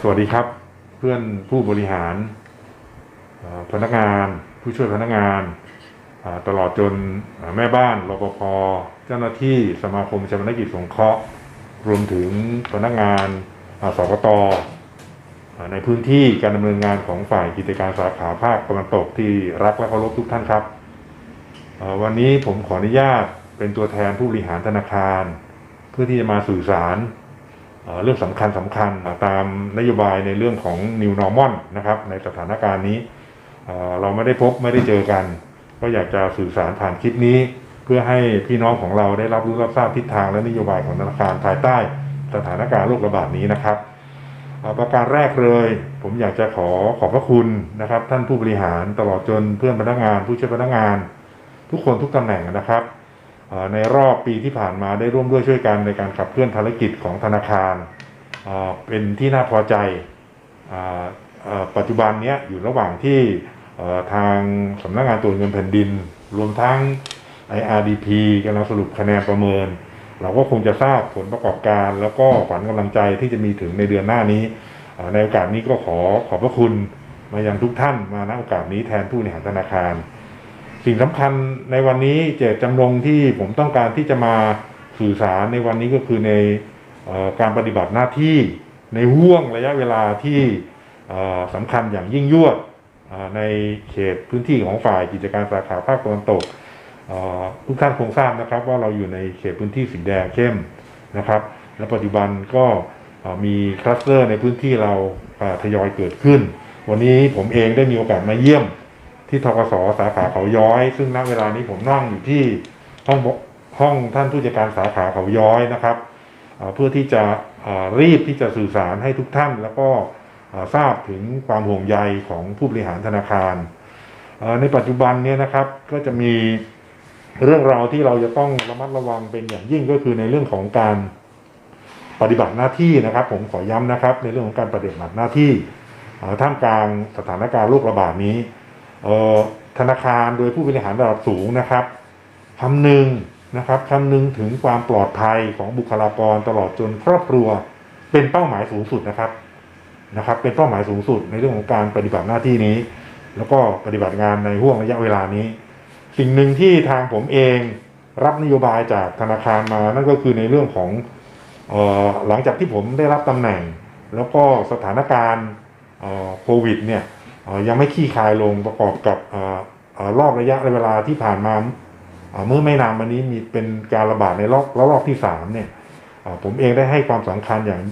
สวัสดีครับ เพื่อนผู้บริหาร พนักงานผู้ช่วยพนักงานตลอดจนแม่บ้านรปภเจ้าหน้าที่สมาคมชาวนกิจสงเคราะห์รวมถึงพนักงานสกตในพื้นที่การดำเนินงานของฝ่ายกิจการสาขาภาคตะวันตกที่รักและเคารพทุกท่านครับ วันนี้ผมขออนุญาตเป็นตัวแทนผู้บริหารธนาคาร เพื่อที่จะมาสื่อสาร เรื่องสำคัญสำคัญตามนโยบายในเรื่องของ New Normal นะครับในสถานการณ์นี้ เราไม่ได้พบไม่ได้เจอกัน ก็อยากจะสื่อสารผ่านคลิปนี้ เพื่อให้พี่น้องของเราได้รับรู้รับทราบทิศทางและนโยบายของธนาคารภายใต้สถานการณ์โรคระบาดนี้นะครับประการแรกเลย ผมอยากจะขอขอบพระคุณนะครับ ท่านผู้บริหารตลอดจนเพื่อนพนักงาน ผู้ช่วยพนักงาน ทุกคนทุกตำแหน่งนะครับ ในรอบปีที่ผ่านมาได้ร่วมด้วยช่วยกันในการขับเคลื่อนภารกิจของธนาคาร เป็นที่น่าพอใจออปัจจุบันนี้อยู่ระหว่างที่ทางสำนักงานตรวจเงินแผ่นดิน รวมทั้ง IRDP กำลังสรุปคะแนนประเมิน เราก็คงจะทราบผลประกอบการ แล้วก็ขวัญกำลังใจที่จะมีถึงในเดือนหน้านี้ ในโอกาสนี้ก็ขอขอบพระคุณมายังทุกท่านมาณโอกาสนี้แทนผู้บริหารธนาคาร สิ่งสำคัญในวันนี้เจตจำนงที่ผมต้องการที่จะมาสื่อสารในวันนี้ก็คือในออการปฏิบัติหน้าที่ในห่วงระยะเวลาที่สำคัญอย่างยิ่งยวดในเขตพื้นที่ของฝ่ายกิจการสาขาภาคตะวันตกทุกท่านคงทราบนะครับ ว่าเราอยู่ในเขตพื้นที่สีแดงเข้มนะครับ และปัจจุบันก็มีคลัสเตอร์ในพื้นที่เราทยอยเกิดขึ้น วันนี้ผมเองได้มีโอกาสมาเยี่ยม ที่ทกสสาขาเขาย้อย ซึ่งณเวลานี้ผมนั่งอยู่ที่ห้องห้องท่านผู้จัดการสาขาเขาย้อยนะครับ เพื่อที่จะรีบที่จะสื่อสารให้ทุกท่าน แล้วก็ทราบถึงความห่วงใยของผู้บริหารธนาคาร ในปัจจุบันเนี้นะครับก็จะมีเรื่องราวที่เราจะต้องระมัดระวังเป็นอย่างยิ่งก็คือในเรื่องของการปฏิบัติหน้าที่นะครับ ผมขอย้ำนะครับ ในเรื่องของการปฏิบัติหน้าที่ท่ามกลางสถานการณ์โรคระบาดนี้ ธนาคารโดยผู้บริหารระดับสูงนะครับคำหนึ่งนะครับคำหนึ่งถึงความปลอดภัยของบุคลากรตลอดจนครอบครัวเป็นเป้าหมายสูงสุดนะครับนะครับ เป็นเป้าหมายสูงสุดในเรื่องของการปฏิบัติหน้าที่นี้ แล้วก็ปฏิบัติงานในห่วงระยะเวลานี้ สิ่งหนึ่งที่ทางผมเองรับนโยบายจากธนาคารมานั่นก็คือในเรื่องของออหลังจากที่ผมได้รับตำแหน่ง แล้วก็สถานการณ์โควิดเนี่ย ยังไม่ขี้คายลงประกอบกับออรอบระยะเวลาที่ผ่านมาเมื่อไม่นานมานี้มีเป็นการระบาดในรอบระลอกที่สามเนี่ยผมเองได้ให้ความสำคัญอย่าง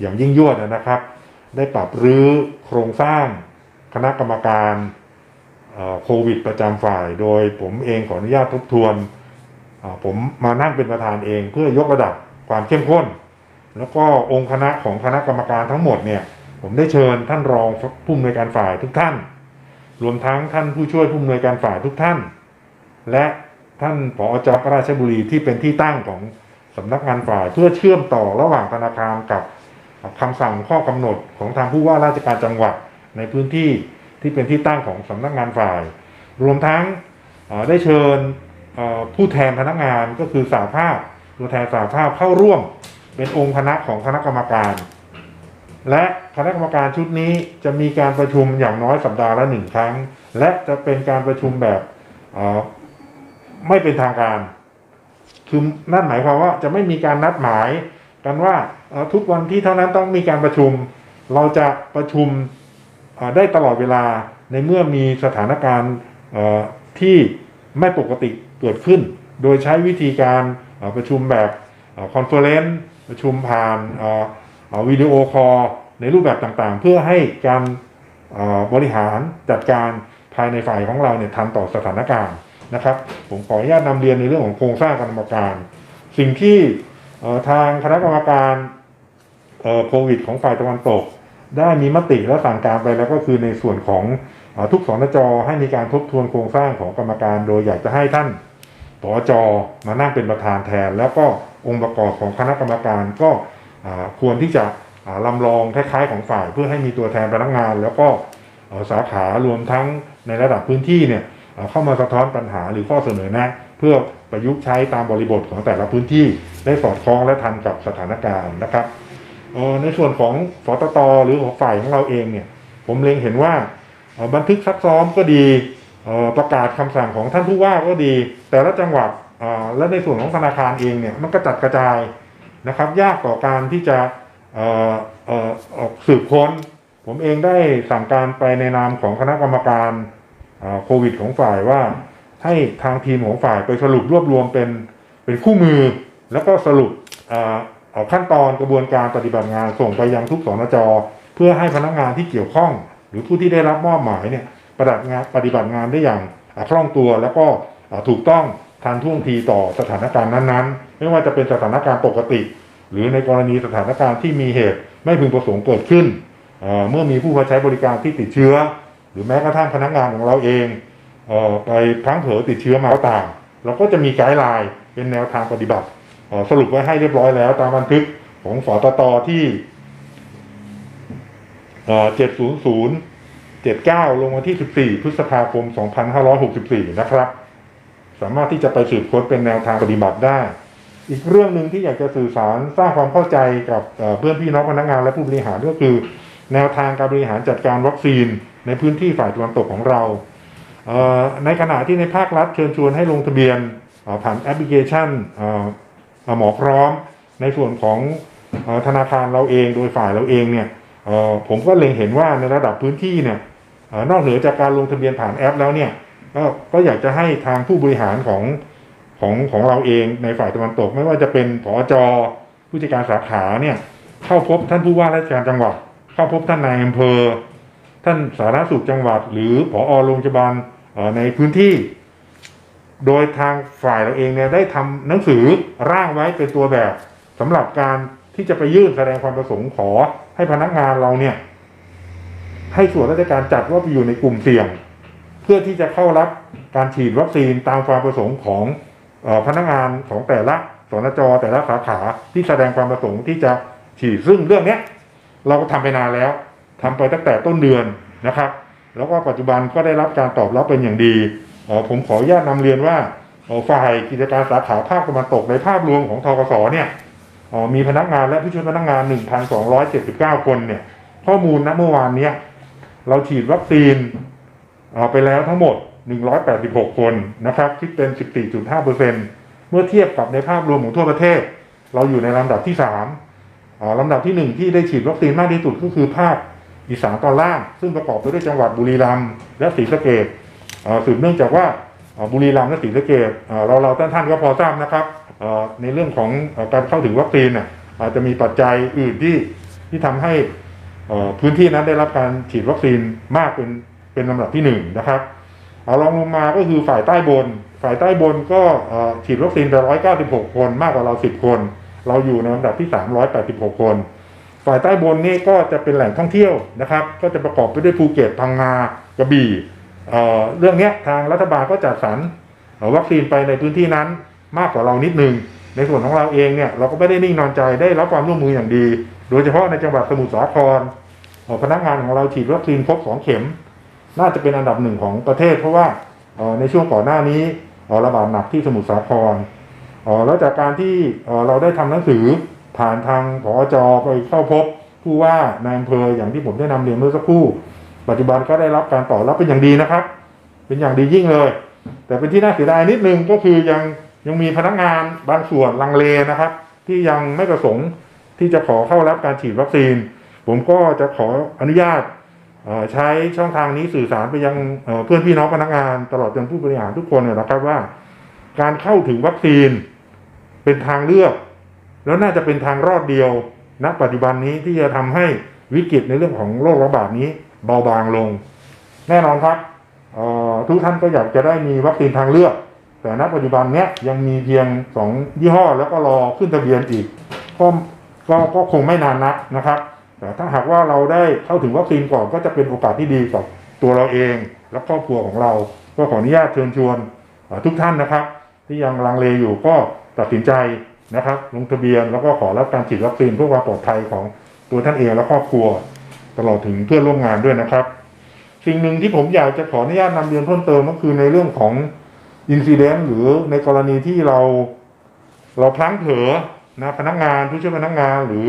อย่างยิ่งยวดนะครับ ได้ปรับรื้อโครงสร้างคณะกรรมการโควิดประจำฝ่าย โดยผมเองขออนุญาตทบทวน ผมมานั่งเป็นประธานเองเพื่อยกระดับความเข้มข้น แล้วก็องค์คณะของคณะกรรมการทั้งหมดเนี่ย ผมได้เชิญท่านรองผู้อำนวยการฝ่ายทุกท่าน รวมทั้งท่านผู้ช่วยผู้อำนวยการฝ่ายทุกท่าน และท่านผอจราชบุรีที่เป็นที่ตั้งของสำนักงานฝ่ายเพื่อเชื่อมต่อระหว่างธนาคารกับคำสั่งข้อกำหนดของทางผู้ว่าราชการจังหวัดในพื้นที่ที่เป็นที่ตั้งของสำนักงานฝ่าย รวมทั้งได้เชิญผู้แทนพนักงานก็คือสาภาพตัวแทนสาภาพเข้าร่วมเป็นองค์คณะของคณะกรรมการ และคณะกรรมการชุดนี้จะมีการประชุมอย่างน้อยสัปดาห์ละหนึ่งครั้ง และจะเป็นการประชุมแบบไม่เป็นทางการ คือนั่นหมายความว่าจะไม่มีการนัดหมายกันว่าทุกวันที่เท่านั้นต้องมีการประชุม เราจะประชุมได้ตลอดเวลาในเมื่อมีสถานการณ์ที่ไม่ปกติเกิดขึ้น โดยใช้วิธีการประชุมแบบคอนเฟอเรนซ์ประชุมผ่าน วิดีโอคอลในรูปแบบต่างๆ เพื่อให้การบริหารจัดการภายในฝ่ายของเราเนี่ยทันต่อสถานการณ์นะครับ ผมขออนุญาตนำเรียนในเรื่องของโครงสร้างกรรมการ สิ่งที่ทางคณะกรรมการโควิด ของฝ่ายตะวันตก ได้มีมติและสั่งการไปแล้วก็คือในส่วนของเอ่อทุกสนจอให้มีการทบทวนโครงสร้างของกรรมการ โดยอยากจะให้ท่านปอจอมานั่งเป็นประธานแทน แล้วก็องค์ประกอบของคณะกรรมการก็ ควรที่จะลำลองคล้ายๆของฝ่าย เพื่อให้มีตัวแทนพนักงาน แล้วก็สาขารวมทั้งในระดับพื้นที่เนี่ยเข้ามาสะท้อนปัญหาหรือข้อเสนอแนะเพื่อประยุกต์ใช้ตามบริบทของแต่ละพื้นที่ได้สอดคล้องและทันกับสถานการณ์นะครับในส่วนของสตตหรือของฝ่ายของเราเองเนี่ยผมเล็งเห็นว่าบันทึกซักซ้อมก็ดีประกาศคำสั่งของท่านผู้ว่าก็ดี แต่ละจังหวัดและในส่วนของธนาคารเองเนี่ยมันกระจัดกระจาย นะครับ ยากต่อการที่จะออกสืบค้น ผมเองได้สั่งการไปในนามของคณะกรรมการโควิดของฝ่ายว่า ให้ทางทีมของฝ่ายไปสรุปรวบรวมเป็นเป็นคู่มือ แล้วก็สรุปเอ่อเอ่อขั้นตอนกระบวนการปฏิบัติงานส่งไปยังทุกสนจเพื่อให้พนักงานที่เกี่ยวข้อง หรือผู้ที่ได้รับมอบหมายเนี่ยปฏิบัติงานปฏิบัติงานได้อย่างคล่องตัวแล้วก็ถูกต้อง ทันท่วงทีต่อสถานการณ์นั้นๆ ไม่ว่าจะเป็นสถานการณ์ปกติ หรือในกรณีสถานการณ์ที่มีเหตุไม่พึงประสงค์เกิดขึ้นเเมื่อมีผู้มาใช้บริการที่ติดเชื้อ หรือแม้กระทั่งพนักงานของเราเองเออไปพลั้งเผลอติดเชื้อมาก็ตามเราก็จะมีไกด์ไลน์เป็นแนวทางปฏิบัติสรุปไว้ให้เรียบร้อยแล้ว ตามบันทึกของสตตที่เจ็ดศูนย์ศูนย์เจ็ดเก้าลงวันที่สิบสี่พฤษภาคมสองพันห้าร้อยหกสิบสี่นะครับ สามารถที่จะไปสืบค้นเป็นแนวทางปฏิบัติได้ อีกเรื่องหนึ่งที่อยากจะสื่อสารสร้างความเข้าใจกับเพื่อนพี่น้องพนักงานและผู้บริหารก็คือ แนวทางการบริหารจัดการวัคซีน ในพื้นที่ฝ่ายตะวันตกของเราในขณะที่ในภาครัฐเชิญชวนให้ลงทะเบียนผ่านแอปพลิเคชันหมอพร้อม ในส่วนของธนาคารเราเองโดยฝ่ายเราเองเนี่ยผมก็เล็งเห็นว่าในระดับพื้นที่เนี่ยนอกเหนือจากการลงทะเบียนผ่านแอปแล้วเนี่ย ก็ก็อยากจะให้ทางผู้บริหารของของของเราเองในฝ่ายตะวันตก ไม่ว่าจะเป็นผอจผู้จัดการสาขาเนี่ยเข้าพบท่านผู้ว่าราชการจังหวัด เข้าพบท่านนายอำเภอ ท่านสาธารณสุขจังหวัด หรือผอโรงพยาบาลในพื้นที่ โดยทางฝ่ายเราเองเนี่ยได้ทำหนังสือร่างไว้เป็นตัวแบบสำหรับการที่จะไปยื่นแสดงความประสงค์ขอให้พนักงานเราเนี่ยให้ส่วนราชการจัดว่าไปอยู่ในกลุ่มเสี่ยง พื่อที่จะเข้ารับการฉีดวัคซีนตามความประสงค์ของอพนักงานของแต่ละสนจแต่ละสาขาที่แสดงความประสงค์ที่จะฉีดซึ่งเรื่องเนี้ยเราก็ทำไปนานแล้วทำไปตั้งแต่ต้นเดือนนะครับ แล้วก็ปัจจุบันก็ได้รับการตอบรับเป็นอย่างดีผมขออนุญาตนำเรียนว่าฝ่ายกิจการสาขาภาคตะวันตกในภาพรวมของทกสเนี่ยมีพนักงานและผู้ช่วยพนักงาน 1,279 คนเนี่ยข้อมูลณเมื่อวานเนี้ยเราฉีดวัคซีน ไปแล้วทั้งหมด 186 คนนะครับคิดเป็น 14.5%เมื่อเทียบกับในภาพรวมของทั่วประเทศ เราอยู่ในลำดับที่3อ่าลำดับที่หนึ่งที่ได้ฉีดวัคซีนมากที่สุดก็คือภาคอีสานตอนล่าง ซึ่งประกอบไปด้วยจังหวัดบุรีรัมย์และศรีสะเกษอ่าสืบเนื่องจากว่าอ่าบุรีรัมย์และศรีสะเกษอ่าเราเราท่านท่านก็พอทราบนะครับอ่าในเรื่องของการเข้าถึงวัคซีนน่ะอาจจะมีปัจจัยอื่นที่ที่ทำให้อ่อพื้นที่นั้นได้รับการฉีดวัคซีนมากเป็น เป็นลำดับที่หนึ่งนะครับเอาลองลงมาก็คือฝ่ายใต้บน ฝ่ายใต้บนก็ฉีดวัคซีนไป196 คนมากกว่าเรา 10 คน เราอยู่ในลำดับที่ 386 คน ฝ่ายใต้บนนี่ก็จะเป็นแหล่งท่องเที่ยวนะครับ ก็จะประกอบไปด้วยภูเก็ตพังงากระบี่เรื่องนี้ทางรัฐบาลก็จัดสรรวัคซีนไปในพื้นที่นั้นมากกว่าเรานิดนึง ในส่วนของเราเองเนี่ยเราก็ไม่ได้นิ่งนอนใจได้รับความร่วมมืออย่างดี โดยเฉพาะในจังหวัดสมุทรสาครพนักงานของเราฉีดวัคซีนครบ2เข็ม น่าจะเป็นอันดับหนึ่งของประเทศ เพราะว่าในช่วงก่อนหน้านี้ระบาดหนักที่สมุทรสาครแล้วจากการที่เราได้ทำหนังสือผ่านทางผอจไปเข้าพบผู้ว่านายอำเภออย่างที่ผมได้นำเรียนเมื่อสักครู่ ปัจจุบันก็ได้รับการตอบรับเป็นอย่างดีนะครับ เป็นอย่างดียิ่งเลย แต่เป็นที่น่าเสียดายนิดนึงก็คือยังยังมีพนักงานบางส่วนลังเลนะครับ ที่ยังไม่ประสงค์ที่จะขอเข้ารับการฉีดวัคซีน ผมก็จะขออนุญาต ใช้ช่องทางนี้สื่อสารไปยังเพื่อนพี่น้องพนักงานตลอดจนผู้บริหารทุกคนนะครับว่า การเข้าถึงวัคซีนเป็นทางเลือก แล้วน่าจะเป็นทางรอดเดียวณปัจจุบันนี้ที่จะทำให้วิกฤตในเรื่องของโรคระบาดนี้เบาบางลง แน่นอนครับทุกท่านก็อยากจะได้มีวัคซีนทางเลือก แต่ณปัจจุบันเนี้ยยังมีเพียงสองยี่ห้อแล้วก็รอขึ้นทะเบียนอีกก็ก็ก็คงไม่นานนักนะครับ แต่ถ้าหากว่าเราได้เข้าถึงวัคซีนก่อนก็จะเป็นโอกาสที่ดีกับตัวเราเอง และครอบครัวของเรา ก็ขออนุญาตเชิญชวนทุกท่านนะครับ ที่ยังลังเลอยู่ก็ตัดสินใจนะครับ ลงทะเบียนแล้วก็ขอรับการฉีดวัคซีนเพื่อความปลอดภัยของตัวท่านเองและครอบครัว ตลอดถึงเพื่อนร่วมงานด้วยนะครับ สิ่งหนึ่งที่ผมอยากจะขออนุญาตนำเรียนเพิ่มเติมก็คือในเรื่องของอินซิเดนต์หรือในกรณีที่เราเราพลั้งเผลอนะพนักงานผู้ช่วยพนักงานหรือ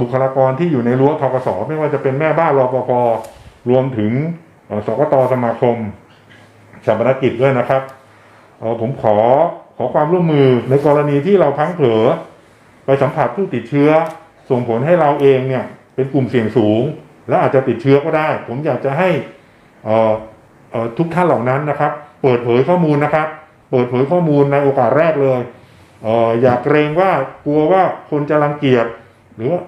บุคลากรที่อยู่ในรั้วทกสไม่ว่าจะเป็นแม่บ้านรปภรวมถึงสกตสมาคมชาปนกิจด้วยนะครับผมขอขอความร่วมมือในกรณีที่เราพังเผลอไปสัมผัสผู้ติดเชื้อ ส่งผลให้เราเองเนี่ยเป็นกลุ่มเสี่ยงสูง และอาจจะติดเชื้อก็ได้ ผมอยากจะให้ทุกท่านเหล่านั้นนะครับ เปิดเผยข้อมูลนะครับ เปิดเผยข้อมูลในโอกาสแรกเลยเอออย่าเกรงว่ากลัวว่าคนจะรังเกียจ หรือว่า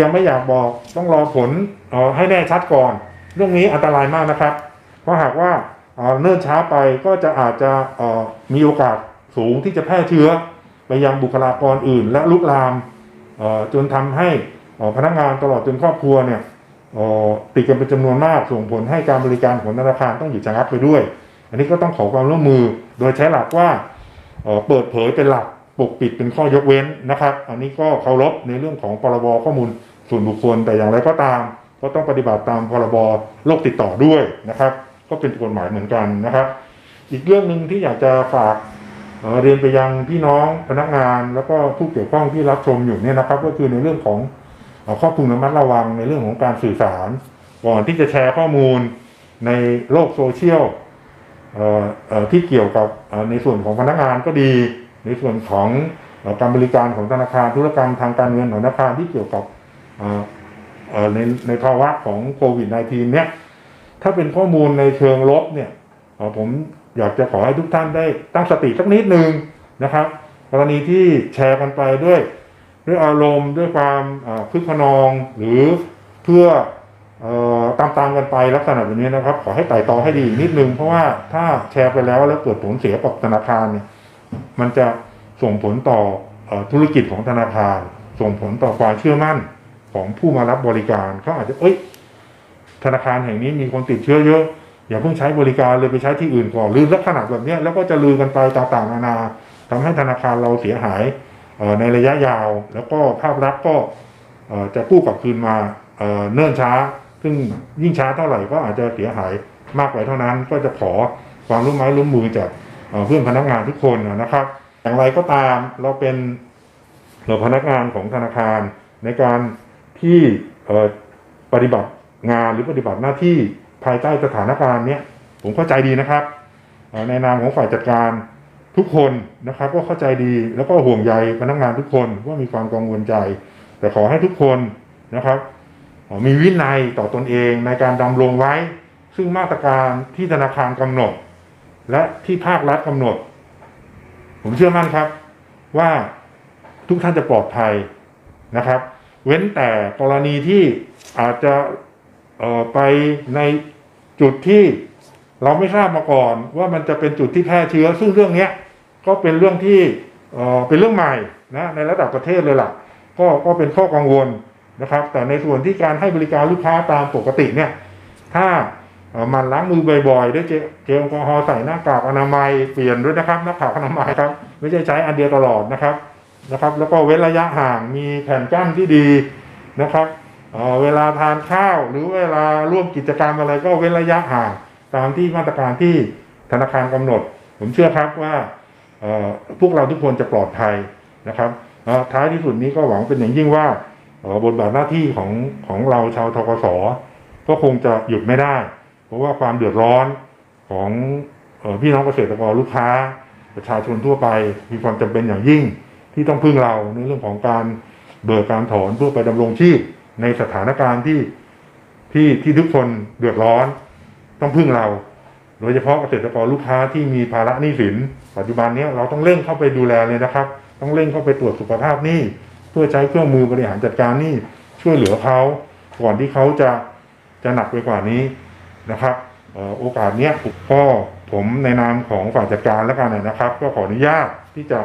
ยังไม่อยากบอกต้องรอผลอให้แน่ชัดก่อน เรื่องนี้อันตรายมากนะครับ เพราะหากว่าเนิ่นช้าไปก็จะอาจจะมีโอกาสสูงที่จะแพร่เชื้อ ไปยังบุคลากรอื่น และลุกลามจนทำให้พนักงานตลอดจนครอบครัวเนี่ยติดกันเป็นจำนวนมากส่งผลให้การบริการของธนาคารต้องหยุดชะงักไปด้วย อันนี้ก็ต้องขอความร่วมมือโดยใช้หลักว่าเปิดเผยเป็นหลัก ปกปิดเป็นข้อยกเว้นนะครับ อันนี้ก็เคารพในเรื่องของพรบข้อมูลส่วนบุคคลแต่อย่างไรก็ตาม ก็ต้องปฏิบัติตามพรบโรคติดต่อด้วยนะครับ ก็เป็นกฎหมายเหมือนกันนะครับ อีกเรื่องหนึ่งที่อยากจะฝากเอ่อเรียนไปยังพี่น้องพนักงาน แล้วก็ผู้เกี่ยวข้องที่รับชมอยู่เนี่ยนะครับ ก็คือในเรื่องของอข้อพึงระมัดระวังในเรื่องของการสื่อสาร ก่อนที่จะแชร์ข้อมูลในโลกโซเชียลที่เกี่ยวกับในส่วนของพนักงานก็ดี ในส่วนของอการบริการของธนาคารธุรกรรมทางการเงินของธนาคารที่เกี่ยวกับในในภาวะของโควิด -19 เนี่ยถ้าเป็นข้อมูลในเชิงลบเนี่ยผมอยากจะขอให้ทุกท่านได้ตั้งสติสักนิดนึงนะครับ กรณีที่แชร์กันไปด้วย ด้วยอารมณ์ด้วยความเอ่อคึกขนองหรือเพื่อออตามตามกันไปลักษณะแบบนี้นะครับ ขอให้ไต่ตองให้ดีนิดนึง เพราะว่าถ้าแชร์ไปแล้วแล้วเกิดผลเสียกับธนาคารเนี่ย มันจะส่งผลต่ออธุรกิจของธนาคาร ส่งผลต่อความเชื่อมั่นของผู้มารับบริการเขาอาจจะเอ้ย ธนาคารแห่งนี้มีคนติดเชื้อเยอะ อย่าเพิ่งใช้บริการเลยไปใช้ที่อื่นก่อนหรือลักษณะแบบนี้แล้วก็จะลือกันไปต่างๆนานาทำให้ธนาคารเราเสียหายในระยะยาว แล้วก็ภาพลักษณ์ก็จะกู้กลับคืนมาเอ่อเนิ่นช้า ซึ่งยิ่งช้าเท่าไหร่ก็อาจจะเสียหายมากไปเท่านั้น ก็จะขอความร่วมไม้ร่วมมือจาก เพื่อนพนักงานทุกคนนะครับ อย่างไรก็ตามเราเป็นเราพนักงานของธนาคารในการที่ปฏิบัติงานหรือปฏิบัติหน้าที่ภายใต้สถานการณ์เนี้ยผมเข้าใจดีนะครับ ในนามของฝ่ายจัดการทุกคนนะครับก็เข้าใจดีแล้วก็ห่วงใยพนักงานทุกคนว่ามีความกังวลใจ แต่ขอให้ทุกคนนะครับมีวินัยต่อตนเองในการดำรงไว้ ซึ่งมาตรการที่ธนาคารกำหนด และที่ภาครัฐกำหนด ผมเชื่อมั่นครับ ว่าทุกท่านจะปลอดภัยนะครับ เว้นแต่กรณีที่อาจจะไปในจุดที่เราไม่ทราบมาก่อน ว่ามันจะเป็นจุดที่แพร่เชื้อ ซึ่งเรื่องนี้ก็เป็นเรื่องที่เเป็นเรื่องใหม่นะในระดับประเทศเลยล่ะ ก็ก็เป็นข้อกังวลนะครับ แต่ในส่วนที่การให้บริการลูกค้าตามปกติเนี่ย ถ้า มันล้างมือบ่อยๆ ด้วยเจลแอลกอฮอล์ใส่หน้ากากอนามัยเปลี่ยนด้วยนะครับหน้ากากอนามัยครับไม่ใช่ใช้อันเดียวตลอดนะครับนะครับ แล้วก็เว้นระยะห่างมีแผ่นกั้นที่ดีนะครับเวลาทานข้าวหรือเวลาร่วมกิจกรรมอะไรก็เว้นระยะห่างตามที่มาตรการที่ธนาคารกำหนด ผมเชื่อครับว่าพวกเราทุกคนจะปลอดภัยนะครับท้ายที่สุดนี้ก็หวังเป็นอย่างยิ่งว่าบทบาทหน้าที่ของของเราชาวทกสก็คงจะหยุดไม่ได้ เพราะว่าความเดือดร้อนของออพี่น้องเกษตรกรลูกค้า ประชาชนทั่วไปมีความจำเป็นอย่างยิ่งที่ต้องพึ่งเราในเรื่องของการเบิกการถอนเพื่อไปดำรงชีพในสถานการณ์ที่ที่ที่ทุกคนเดือดร้อน ต้องพึ่งเรา โดยเฉพาะเกษตรกรลูกค้าที่มีภาระหนี้สิน ปัจจุบันนี้เราต้องเร่งเข้าไปดูแลเลยนะครับ ต้องเร่งเข้าไปตรวจสุขภาพหนี้เพื่อใช้เครื่องมือบริหารจัดการหนี้ช่วยเหลือเขาก่อนที่เขาจะจะหนักไปกว่านี้ นะครับโอกาสเนี้ยก็ผมในนามของฝ่ายจัดการแล้วกันนะครับ ก็ขออนุญาตที่จะ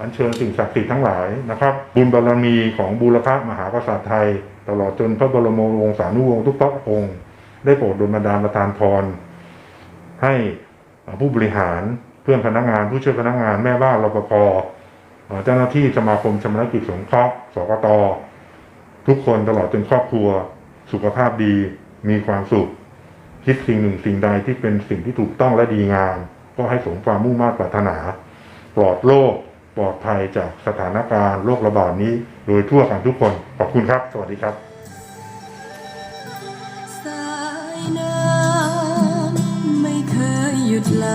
อัญเชิญสิ่งศักดิ์สิทธิ์ทั้งหลายนะครับ บุญบารมีของบูรพมหากษัตริย์ไทย ตลอดจนพระบรมวงศานุวงศ์ทุกพระองค์ได้โปรดดลบันดาลประทานพร ให้ผู้บริหารเพื่อนพนักงาน ผู้ช่วยพนักงานแม่บ้านรปภเอ่อเจ้าหน้าที่สมาคมชำระกิจสงเคราะห์สกตทุกคนตลอดจนครอบครัว สุขภาพดีมีความสุข คิดสิ่งหนึ่งสิ่งใดที่เป็นสิ่งที่ถูกต้องและดีงาม ก็ให้สมความมุ่งมา่ปรารถนา ปลอดโรคปลอดภัยจากสถานการณ์โรคระบาดนี้ โดยทั่วกันทุกคน ขอบคุณครับ สวัสดีครับสายน้ำไม่เคยหยุดไหล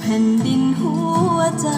แผ่นดินหัวใจ